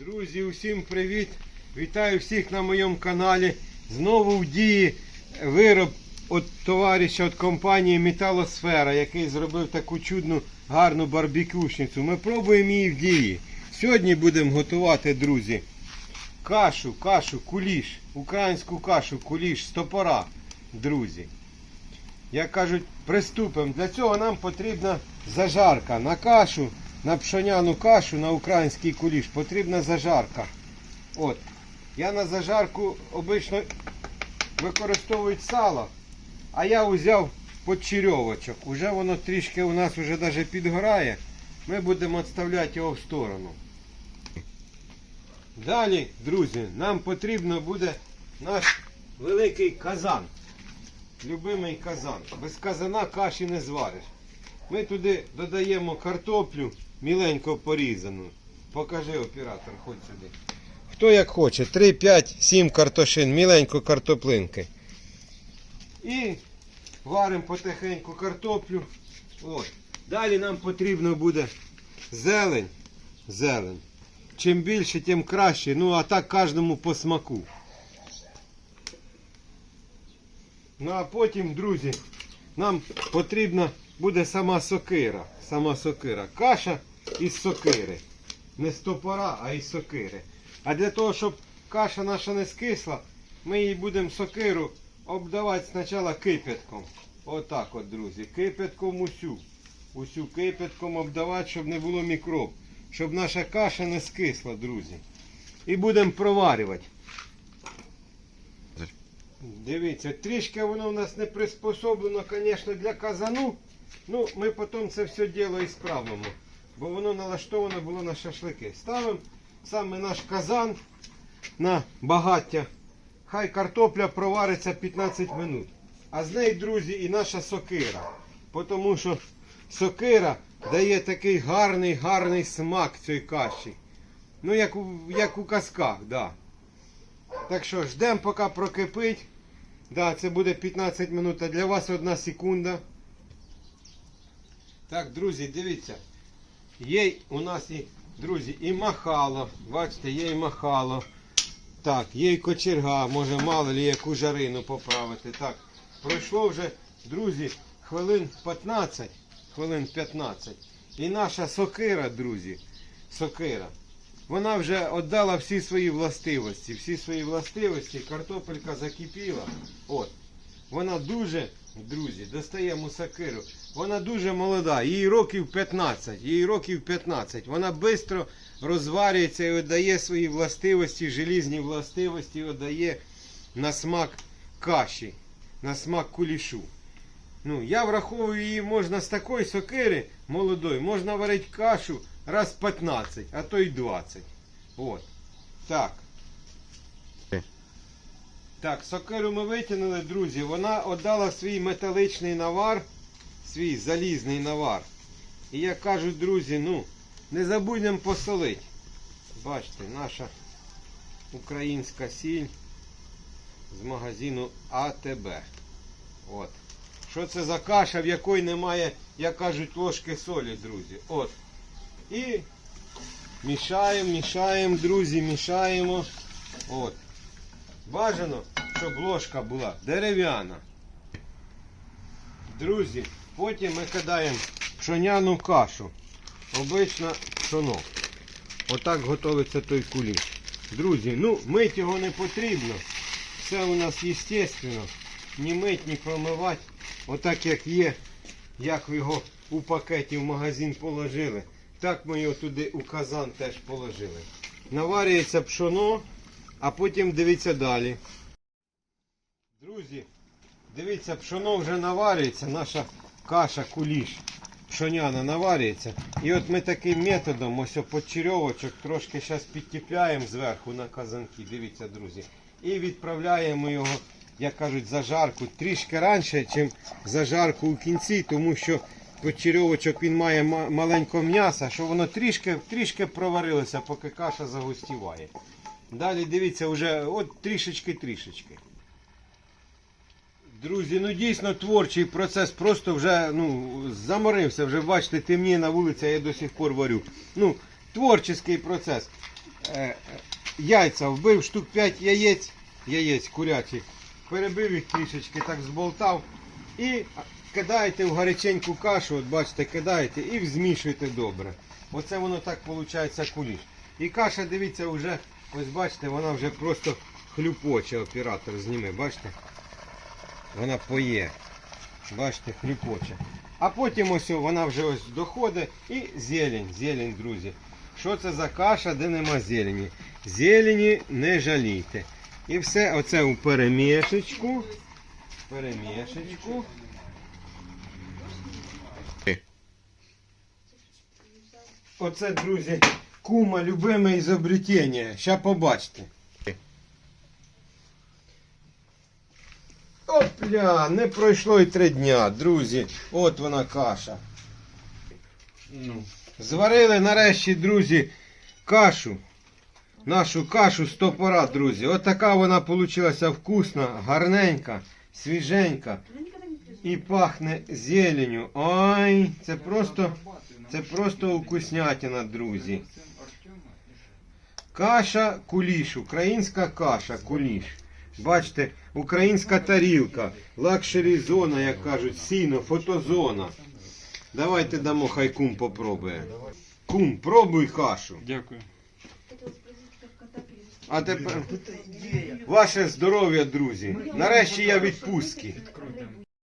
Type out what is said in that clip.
Друзі, усім привіт! Вітаю всіх на моєму каналі. Знову в дії вироб від товариша від компанії Металосфера, який зробив таку чудну гарну барбекюшницю. Ми пробуємо її в дії. Сьогодні будемо готувати, друзі, кашу, кашу, куліш, українську кашу, куліш з топора, друзі. Як кажуть, приступимо. Для цього нам потрібна зажарка на кашу, на пшоняну кашу, на український куліш потрібна зажарка. От. Я на зажарку обично використовують сало, а я взяв подчерьовочок. Уже воно трішки у нас вже даже підгорає. Ми будемо відставляти його в сторону. Далі, друзі, нам потрібно буде наш великий казан. Любимий казан. Без казана каші не звариш. Ми туди додаємо картоплю міленько порізану. Покажи оператор, ходь сюди. Хто як хоче, 3, 5, 7 картошин, міленько картоплинки. І варимо потихеньку картоплю. От. Далі нам потрібно буде зелень. Зелень. Чим більше, тим краще. Ну а так кожному по смаку. Ну а потім, друзі, нам потрібна буде сама сокира. Сама сокира. Каша із сокири. Не з топора, а із сокири. А для того, щоб каша наша не скисла, ми її будемо сокиру обдавати спочатку кипятком. Отак от, друзі. Кипятком усю. Усю кипятком обдавати, щоб не було мікроб. Щоб наша каша не скисла, друзі. І будемо проварювати. Дивіться, трішки воно в нас не приспособлено, звісно, для казану. Ну, ми потім це все діло і справимо. Бо воно налаштовано було на шашлики. Ставимо саме наш казан на багаття. Хай картопля провариться 15 минут. А з неї, друзі, і наша сокира. Тому що сокира дає такий гарний, гарний смак цій каші. Ну, як у, як у казках, да. Так що ждемо, поки прокипить. Да, це буде 15 минут, а для вас одна секунда. Так, друзі, дивіться. Є у нас і, друзі, і махало. Бачите, є і махало. Так, є і кочерга, може мало ли яку жарину поправити. Так, пройшло вже, друзі, хвилин 15. Хвилин 15. І наша сокира, друзі, сокира. Вона вже віддала всі свої властивості. Всі свої властивості. Картопелька закипіла. От. Вона дуже, друзі, достаємо сокиру. Вона дуже молода, їй років 15. Їй років 15. Вона швидко розварюється і віддає свої властивості, желізні властивості, віддає на смак каші, на смак кулішу. Ну, я враховую її можна з такої сокири молодої, можна варити кашу раз 15, а то й 20. От. Так. Так, сокиру ми витягнули, друзі. Вона віддала свій металичний навар, свій залізний навар. І як кажуть, друзі, ну, не забудемо посолити. Бачите, наша українська сіль з магазину АТБ. От. Що це за каша, в якої немає, як кажуть, ложки солі, друзі. От. І мішаємо, мішаємо, друзі, мішаємо. От. Бажано, щоб ложка була дерев'яна. Друзі, потім ми кидаємо пшоняну кашу. Обично пшоно. Отак готується той куліш. Друзі, ну мить його не потрібно. Все у нас естественно. Ні мить, ні промивати. Отак як є, як його у пакеті в магазин положили. Так ми його туди у казан теж положили. Наварюється пшоно, а потім дивіться далі. Друзі, дивіться, пшоно вже наварюється, наша каша куліш пшоняна наварюється. І от ми таким методом, ось подчерьовочок, трошки зараз підтіпляємо зверху на казанки. Дивіться, друзі. І відправляємо його, як кажуть, зажарку трішки раніше, ніж зажарку у кінці, тому що подчерьовочок він має ма- маленько м'яса, що воно трішки, трішки проварилося, поки каша загустіває. Далі дивіться, вже от трішечки-трішечки. Друзі, ну дійсно творчий процес, просто вже ну, заморився, вже бачите, темніє на вулиці, а я до сих пор варю. Ну, творчий процес. е, яйця вбив, штук 5 яєць, яєць курячих, перебив їх трішечки, так зболтав і кидаєте в гаряченьку кашу, от бачите, кидаєте і змішуєте добре. Оце воно так виходить куліш. І каша, дивіться, вже, ось бачите, вона вже просто хлюпоче, оператор зніме, бачите? Вона поє. Бачите, хлюпоче. А потім ось вона вже ось доходить і зелень, зелень, друзі. Що це за каша, де нема зелені? Зелені не жалійте. І все оце у перемішечку. Перемішечку. Оце, друзі, кума, любиме ізобретення. Ща побачите. Опля, не пройшло і три дня, друзі. От вона каша. Ну, Зварили нарешті, друзі, кашу. Нашу кашу з топора, друзі. От така вона вийшла вкусна, гарненька, свіженька. І пахне зеленю. Ой, це просто, це просто вкуснятина, друзі. Каша куліш, українська каша куліш. Бачите, українська тарілка, лакшері зона, як кажуть, сіно, фотозона. Давайте дамо, хай кум попробує. Кум, пробуй кашу. Дякую. А тепер ваше здоров'я, друзі. Нарешті я відпустки.